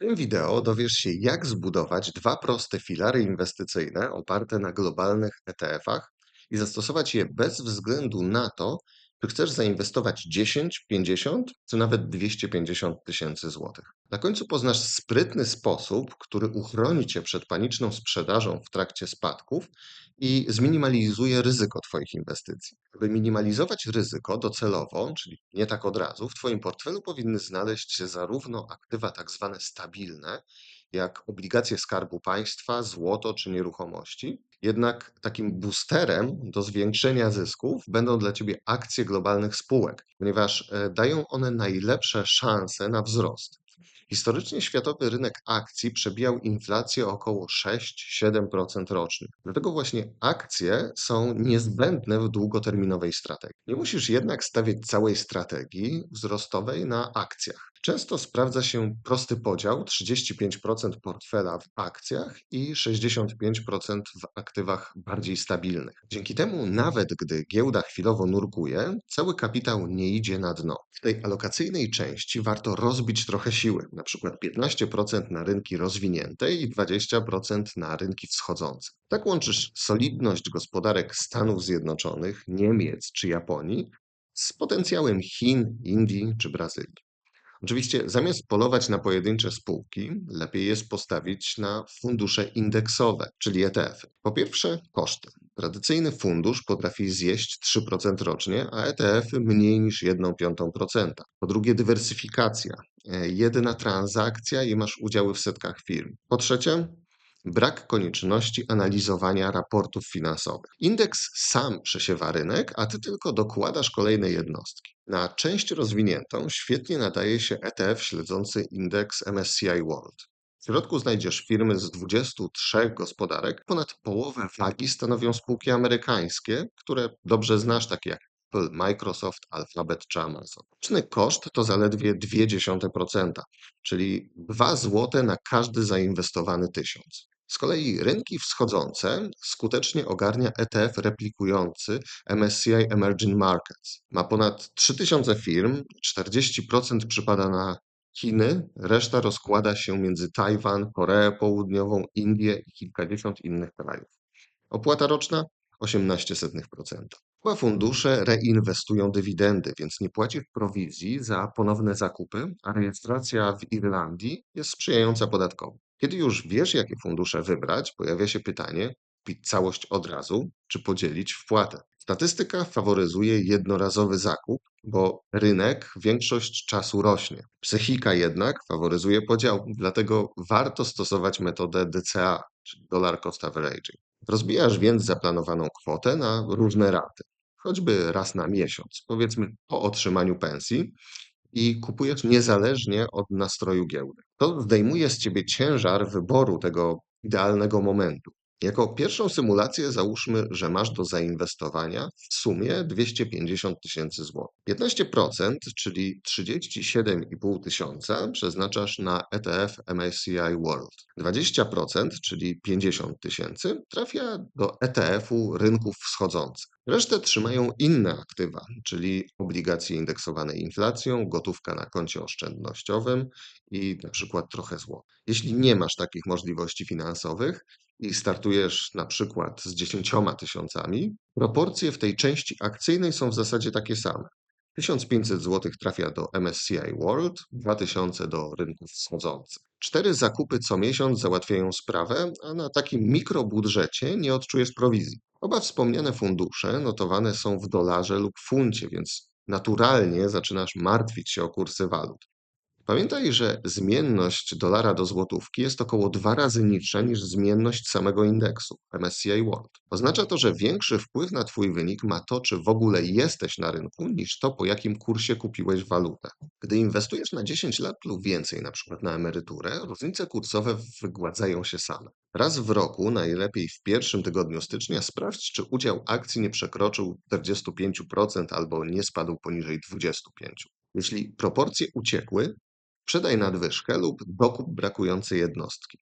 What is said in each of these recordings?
tym wideo dowiesz się, jak zbudować dwa proste filary inwestycyjne oparte na globalnych ETF-ach i zastosować je bez względu na to, czy chcesz zainwestować 10, 50 czy nawet 250 tysięcy złotych. Na końcu poznasz sprytny sposób, który uchroni cię przed paniczną sprzedażą w trakcie spadków i zminimalizuje ryzyko Twoich inwestycji. Aby minimalizować ryzyko docelowo, czyli nie tak od razu, w Twoim portfelu powinny znaleźć się zarówno aktywa tak zwane stabilne, jak obligacje Skarbu Państwa, złoto czy nieruchomości. Jednak takim boosterem do zwiększenia zysków będą dla Ciebie akcje globalnych spółek, ponieważ e, dają one najlepsze szanse na wzrost. Historycznie światowy rynek akcji przebijał inflację około 6-7% rocznie. Dlatego właśnie akcje są niezbędne w długoterminowej strategii. Nie musisz jednak stawiać całej strategii wzrostowej na akcjach. Często sprawdza się prosty podział 35% portfela w akcjach i 65% w aktywach bardziej stabilnych. Dzięki temu, nawet gdy giełda chwilowo nurkuje, cały kapitał nie idzie na dno. W tej alokacyjnej części warto rozbić trochę siły, przykład 15% na rynki rozwinięte i 20% na rynki wschodzące. Tak łączysz solidność gospodarek Stanów Zjednoczonych, Niemiec czy Japonii z potencjałem Chin, Indii czy Brazylii. Oczywiście zamiast polować na pojedyncze spółki, lepiej jest postawić na fundusze indeksowe, czyli ETF-y. Po pierwsze, koszty. Tradycyjny fundusz potrafi zjeść 3% rocznie, a ETF-y mniej niż 1,5%. Po drugie, dywersyfikacja. E, jedna transakcja i masz udziały w setkach firm. Po trzecie, brak konieczności analizowania raportów finansowych. Indeks sam przesiewa rynek, a ty tylko dokładasz kolejne jednostki. Na część rozwiniętą świetnie nadaje się ETF śledzący indeks MSCI World. W środku znajdziesz firmy z 23 gospodarek. Ponad połowę wagi stanowią spółki amerykańskie, które dobrze znasz, takie jak Apple, Microsoft, Alphabet czy Amazon. Roczny koszt to zaledwie 0,2%, czyli 2 zł na każdy zainwestowany tysiąc. Z kolei rynki wschodzące skutecznie ogarnia ETF replikujący MSCI Emerging Markets. Ma ponad 3000 firm, 40% przypada na Chiny, reszta rozkłada się między Tajwan, Koreę Południową, Indię i kilkadziesiąt innych krajów. Opłata roczna 0,18%. Chyba fundusze reinwestują dywidendy, więc nie płacisz prowizji za ponowne zakupy, a rejestracja w Irlandii jest sprzyjająca podatkowo. Kiedy już wiesz, jakie fundusze wybrać, pojawia się pytanie, kupić całość od razu, czy podzielić wpłatę. Statystyka faworyzuje jednorazowy zakup, bo rynek większość czasu rośnie. Psychika jednak faworyzuje podział, dlatego warto stosować metodę DCA, czyli Dollar Cost Averaging. Rozbijasz więc zaplanowaną kwotę na różne raty, choćby raz na miesiąc, powiedzmy po otrzymaniu pensji, i kupujesz niezależnie od nastroju giełdy. To zdejmuje z ciebie ciężar wyboru tego idealnego momentu. Jako pierwszą symulację załóżmy, że masz do zainwestowania w sumie 250 tysięcy złotych. 15%, czyli 37,5 tysiąca przeznaczasz na ETF MSCI World. 20%, czyli 50 tysięcy trafia do ETF-u rynków wschodzących. Resztę trzymają inne aktywa, czyli obligacje indeksowane inflacją, gotówka na koncie oszczędnościowym i na przykład trochę złota. Jeśli nie masz takich możliwości finansowych, i startujesz na przykład z 10 tysiącami, proporcje w tej części akcyjnej są w zasadzie takie same. 1500 zł trafia do MSCI World, 2000 do rynków wschodzących. Cztery zakupy co miesiąc załatwiają sprawę, a na takim mikrobudżecie nie odczujesz prowizji. Oba wspomniane fundusze notowane są w dolarze lub funcie, więc naturalnie zaczynasz martwić się o kursy walut. Pamiętaj, że zmienność dolara do złotówki jest około dwa razy niższa niż zmienność samego indeksu MSCI World. Oznacza to, że większy wpływ na Twój wynik ma to, czy w ogóle jesteś na rynku, niż to, po jakim kursie kupiłeś walutę. Gdy inwestujesz na 10 lat lub więcej, na przykład na emeryturę, różnice kursowe wygładzają się same. Raz w roku, najlepiej w pierwszym tygodniu stycznia, sprawdź, czy udział akcji nie przekroczył 45% albo nie spadł poniżej 25%. Jeśli proporcje uciekły, Sprzedaj nadwyżkę lub dokup brakującej jednostki.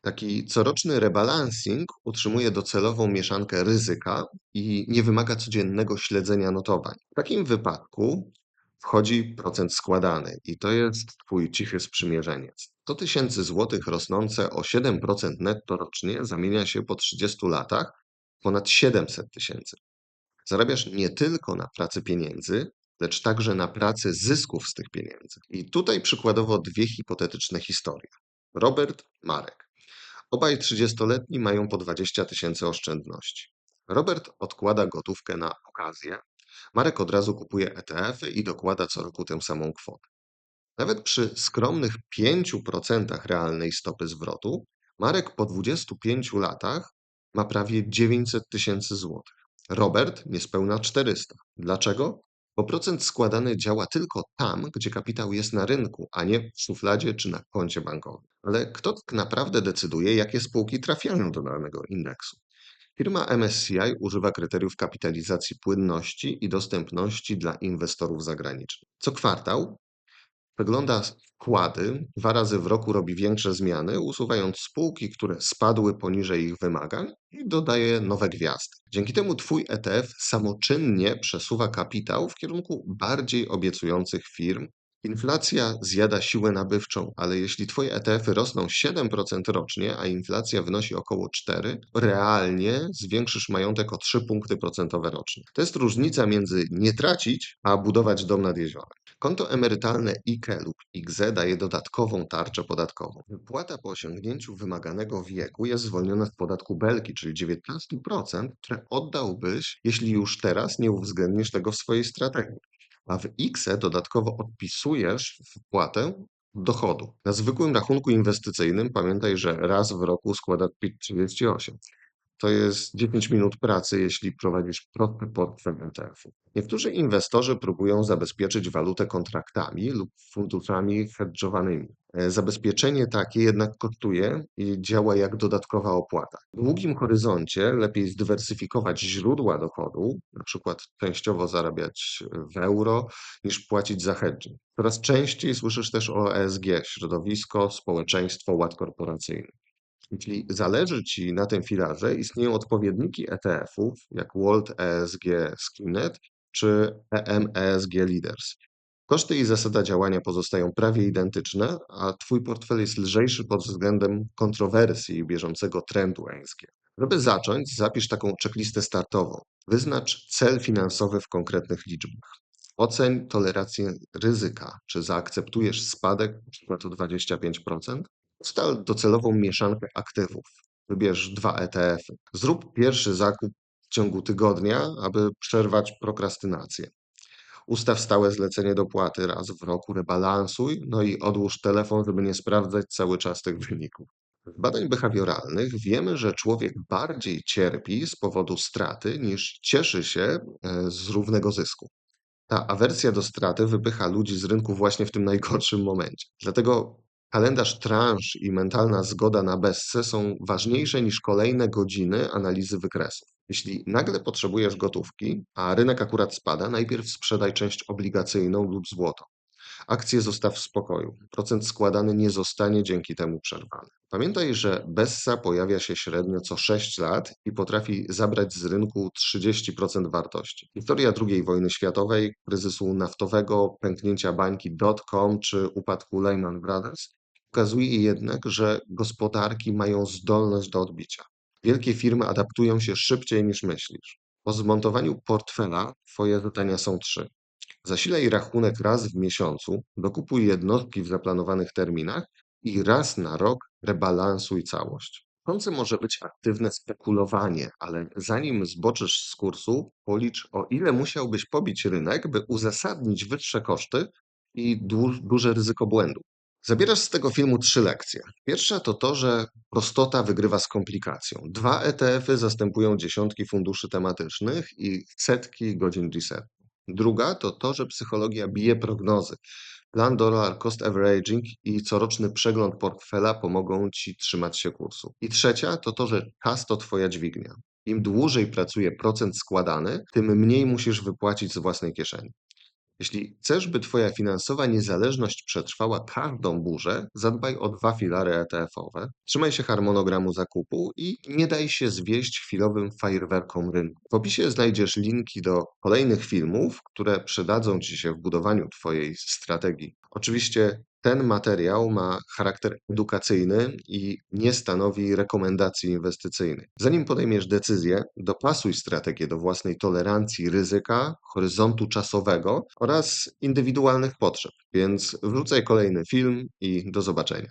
Taki coroczny rebalancing utrzymuje docelową mieszankę ryzyka i nie wymaga codziennego śledzenia notowań. W takim wypadku wchodzi procent składany i to jest twój cichy sprzymierzeniec. 100 tysięcy złotych rosnące o 7% netto rocznie zamienia się po 30 latach ponad 700 tysięcy. Zarabiasz nie tylko na pracy pieniędzy, lecz także na pracy zysków z tych pieniędzy. I tutaj przykładowo dwie hipotetyczne historie. Robert, Marek. Obaj 30-letni mają po 20 tysięcy oszczędności. Robert odkłada gotówkę na okazję, Marek od razu kupuje ETF-y i dokłada co roku tę samą kwotę. Nawet przy skromnych 5% realnej stopy zwrotu, Marek po 25 latach ma prawie 900 tysięcy złotych. Robert niespełna 400. Dlaczego? Bo procent składany działa tylko tam, gdzie kapitał jest na rynku, a nie w szufladzie czy na koncie bankowym. Ale kto tak naprawdę decyduje, jakie spółki trafiają do danego indeksu? Firma MSCI używa kryteriów kapitalizacji płynności i dostępności dla inwestorów zagranicznych. Co kwartał przegląda wkłady, dwa razy w roku robi większe zmiany, usuwając spółki, które spadły poniżej ich wymagań i dodaje nowe gwiazdy. Dzięki temu Twój ETF samoczynnie przesuwa kapitał w kierunku bardziej obiecujących firm Inflacja zjada siłę nabywczą, ale jeśli Twoje ETF-y rosną 7% rocznie, a inflacja wynosi około 4%, realnie zwiększysz majątek o 3 punkty procentowe rocznie. To jest różnica między nie tracić, a budować dom nad jeziorem. Konto emerytalne IKE lub IGZE daje dodatkową tarczę podatkową. Wypłata po osiągnięciu wymaganego wieku jest zwolniona z podatku belki, czyli 19%, które oddałbyś, jeśli już teraz nie uwzględnisz tego w swojej strategii a w X dodatkowo odpisujesz wpłatę dochodu. Na zwykłym rachunku inwestycyjnym pamiętaj, że raz w roku składa PIT 38. To jest 10 minut pracy, jeśli prowadzisz prosty portfel ETF-u. Niektórzy inwestorzy próbują zabezpieczyć walutę kontraktami lub funduszami hedżowanymi. E, zabezpieczenie takie jednak kosztuje i działa jak dodatkowa opłata. W długim horyzoncie lepiej zdywersyfikować źródła dochodu, na przykład częściowo zarabiać w euro, niż płacić za hedging. Coraz częściej słyszysz też o ESG, środowisko, społeczeństwo, ład korporacyjny. Jeśli zależy Ci na tym filarze, istnieją odpowiedniki ETF-ów, jak World ESG Skinet czy EM ESG Leaders. Koszty i zasada działania pozostają prawie identyczne, a Twój portfel jest lżejszy pod względem kontrowersji i bieżącego trendu ESG. Żeby zacząć, zapisz taką checklistę startową. Wyznacz cel finansowy w konkretnych liczbach. Oceń tolerancję ryzyka. Czy zaakceptujesz spadek np. o 25%? Ustal docelową mieszankę aktywów. Wybierz dwa ETF-y. Zrób pierwszy zakup w ciągu tygodnia, aby przerwać prokrastynację. Ustaw stałe zlecenie dopłaty raz w roku, rebalansuj, no i odłóż telefon, żeby nie sprawdzać cały czas tych wyników. Z badań behawioralnych wiemy, że człowiek bardziej cierpi z powodu straty niż cieszy się e, z równego zysku. Ta awersja do straty wypycha ludzi z rynku właśnie w tym najgorszym momencie. Dlatego Kalendarz transz i mentalna zgoda na bezce są ważniejsze niż kolejne godziny analizy wykresów. Jeśli nagle potrzebujesz gotówki, a rynek akurat spada, najpierw sprzedaj część obligacyjną lub złoto. Akcje zostaw w spokoju. Procent składany nie zostanie dzięki temu przerwany. Pamiętaj, że Bessa pojawia się średnio co 6 lat i potrafi zabrać z rynku 30% wartości. Historia II wojny światowej, kryzysu naftowego, pęknięcia bańki dot-com czy upadku Lehman Brothers Pokazuje jednak, że gospodarki mają zdolność do odbicia. Wielkie firmy adaptują się szybciej niż myślisz. Po zmontowaniu portfela Twoje zadania są trzy. Zasilaj rachunek raz w miesiącu, dokupuj jednostki w zaplanowanych terminach i raz na rok rebalansuj całość. Końcem może być aktywne spekulowanie, ale zanim zboczysz z kursu, policz o ile musiałbyś pobić rynek, by uzasadnić wyższe koszty i duże ryzyko błędu. Zabierasz z tego filmu trzy lekcje. Pierwsza to to, że prostota wygrywa z komplikacją. Dwa ETF-y zastępują dziesiątki funduszy tematycznych i setki godzin resetu. Druga to to, że psychologia bije prognozy. Plan dollar cost averaging i coroczny przegląd portfela pomogą Ci trzymać się kursu. I trzecia to to, że czas to Twoja dźwignia. Im dłużej pracuje procent składany, tym mniej musisz wypłacić z własnej kieszeni. Jeśli chcesz, by Twoja finansowa niezależność przetrwała każdą burzę, zadbaj o dwa filary ETF-owe, trzymaj się harmonogramu zakupu i nie daj się zwieść chwilowym fajerwerkom rynku. W opisie znajdziesz linki do kolejnych filmów, które przydadzą Ci się w budowaniu Twojej strategii. Oczywiście ten materiał ma charakter edukacyjny i nie stanowi rekomendacji inwestycyjnej. Zanim podejmiesz decyzję, dopasuj strategię do własnej tolerancji ryzyka, horyzontu czasowego oraz indywidualnych potrzeb. Więc wrzucaj kolejny film i do zobaczenia.